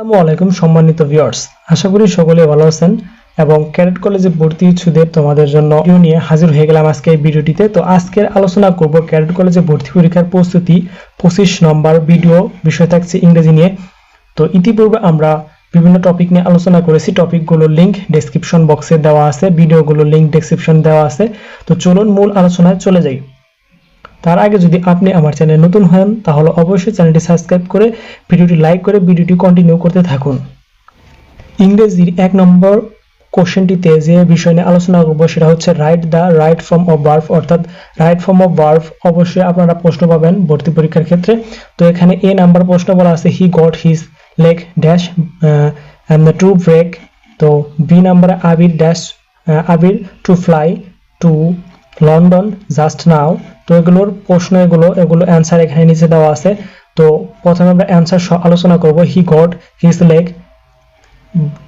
আসসালামু আলাইকুম, সম্মানিত ভিউয়ার্স আশা করি সকলে ভালো আছেন এবং ক্যাডেট কলেজে ভর্তি ইচ্ছুদের তোমাদের জন্য নিয়ে হাজির হয়ে গেলাম আজকে এই ভিডিওটিতে। তো আজকের আলোচনা করব ক্যাডেট কলেজে ভর্তি পরীক্ষার প্রস্তুতি, পঁচিশ নম্বর ভিডিও বিষয় থাকছে ইংরেজি নিয়ে। তো ইতিপূর্বে আমরা বিভিন্ন টপিক নিয়ে আলোচনা করেছি টপিকগুলোর লিংক ডেসক্রিপশন বক্সে দেওয়া আছে ভিডিওগুলোর লিংক ডেসক্রিপশন দেওয়া আছে। তো চলুন মূল আলোচনায় চলে যাই। তার আগে যদি আপনি আমার চ্যানেলে নতুন হন, তাহলে অবশ্যই চ্যানেলটি সাবস্ক্রাইব করে ভিডিওটি লাইক করে ভিডিওটি কন্টিনিউ করতে থাকুন। ইংরেজির এক নম্বর কোশ্চেনটিতে যে বিষয় নিয়ে আলোচনা করব সেটা হচ্ছে right the right form of verb অর্থাৎ রাইট ফর্ম অফ বার্ফ অবশ্যই আপনারা প্রশ্ন পাবেন ভর্তি পরীক্ষার ক্ষেত্রে। তো এখানে এ নাম্বার প্রশ্ন বলা আছে he got his leg dash and the to break তো বি নাম্বারে Abir dash Abir to fly to London, just now. তো এগুলোর প্রশ্ন এগুলো এগুলো অ্যান্সার এখানে নিচে দেওয়া আছে। তো প্রথমে আমরা অ্যান্সার আলোচনা করব he got his leg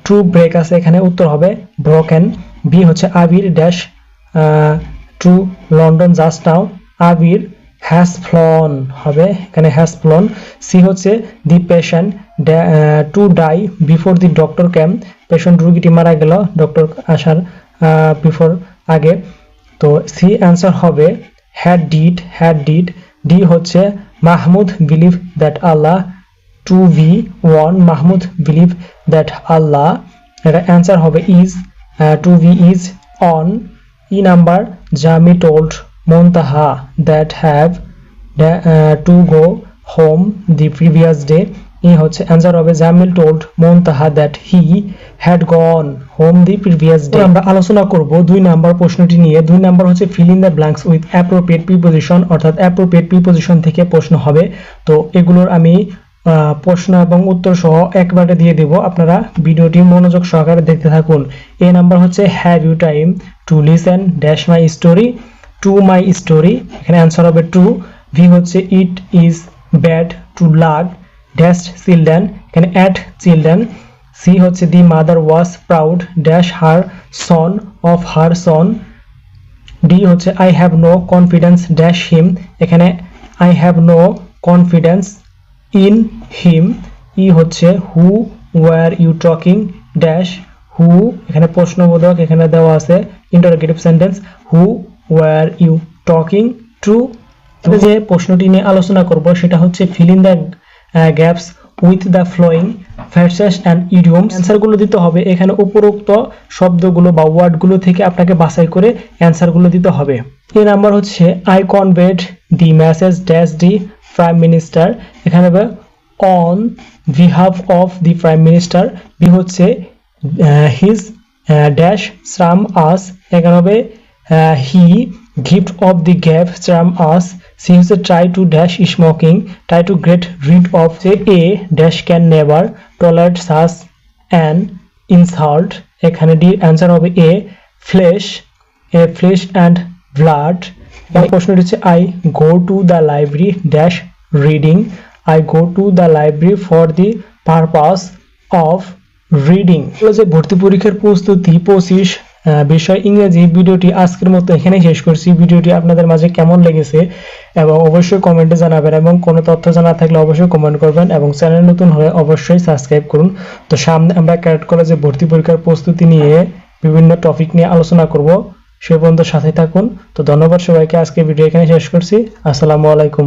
to break আছে, এখানে উত্তর হবে ব্রোকেন বি হচ্ছে Abir dash to London, just now. Abir has flown হবে, এখানে হ্যাজ ফ্লন সি হচ্ছে the patient to die before the doctor came patient রুগীটি মারা গেল ডক্টর আসার বিফোর আগে। তো সি অ্যান্সার হবে, had died had died. D হচ্ছে, Mahmud believe that Allah to be one, Mahmud believe that Allah. এটা answer হবে is to B is on. E number, Jami told Montaha that have to go home the previous day. E হচ্ছে answer হবে Jamil told Montaha that he had gone home the previous day আমরা আলোচনা করব দুই number প্রশ্নটি নিয়ে। দুই number হচ্ছে fill in the blanks with appropriate preposition অর্থাৎ অ্যাপ্রোপ্রিয়েট প্রিপোজিশন থেকে প্রশ্ন হবে। তো এগুলোর আমি প্রশ্ন এবং উত্তর সহ একবারে দিয়ে দেব। আপনারা ভিডিওটি মনোযোগ সহকারে দেখতে থাকুন। এ নাম্বার হচ্ছে have you time to listen dash my story to my story এখানে অ্যান্সার হবে টু ভি হচ্ছে it is bad to laugh dash children. এখানে অ্যাট চিলড্রেন। সি হচ্ছে the mother was proud dash her son of her son. D হচ্ছে I have no confidence dash him. এখানে I have no confidence in him. E হচ্ছে who were you talking dash who. এখানে প্রশ্নবোধক এখানে দেওয়া আছে interrogative sentence. Who were you talking to যে প্রশ্নটি নিয়ে আলোচনা করব, সেটা হচ্ছে fill the gaps with the following phrases and idioms অ্যান্সারগুলো দিতে হবে। এখানে উপরোক্ত শব্দগুলো বা ওয়ার্ডগুলো থেকে আপনাকে বাছাই করে অ্যান্সারগুলো দিতে হবে। এ নাম্বার হচ্ছে I conveyed the message dash the prime minister এখানে on behalf of the prime minister B হচ্ছে হিজ ড্যাশ শ্রাম, আস, এখানে হবে he gift of the gap charm us C হচ্ছে try to dash smoking try to get rid of যে a dash can never tolerate such an insult এখানে D answer হবে a flesh a flesh and blood প্রশ্নটি হচ্ছে I go to the library dash reading I go to the library for the purpose of reading ভর্তি পরীক্ষার প্রস্তুতি পঁচিশ বিষয় ইংরেজি ভিডিওটি আজকের মতো এখানে শেষ করছি। ভিডিওটি আপনাদের মাঝে কেমন লেগেছে এবং অবশ্যই কমেন্টে জানাবেন এবং কোনো তথ্য জানা থাকলে অবশ্যই কমেন্ট করবেন এবং চ্যানেল নতুন হলে অবশ্যই সাবস্ক্রাইব করুন। তো সামনে আমরা ক্যারেট কলেজে ভর্তি পরীক্ষার প্রস্তুতি নিয়ে বিভিন্ন টপিক নিয়ে আলোচনা করব। সে পর্যন্ত সাথে থাকুন। তো ধন্যবাদ সবাইকে। আজকে ভিডিও এখানে শেষ করছি। আসসালামু আলাইকুম।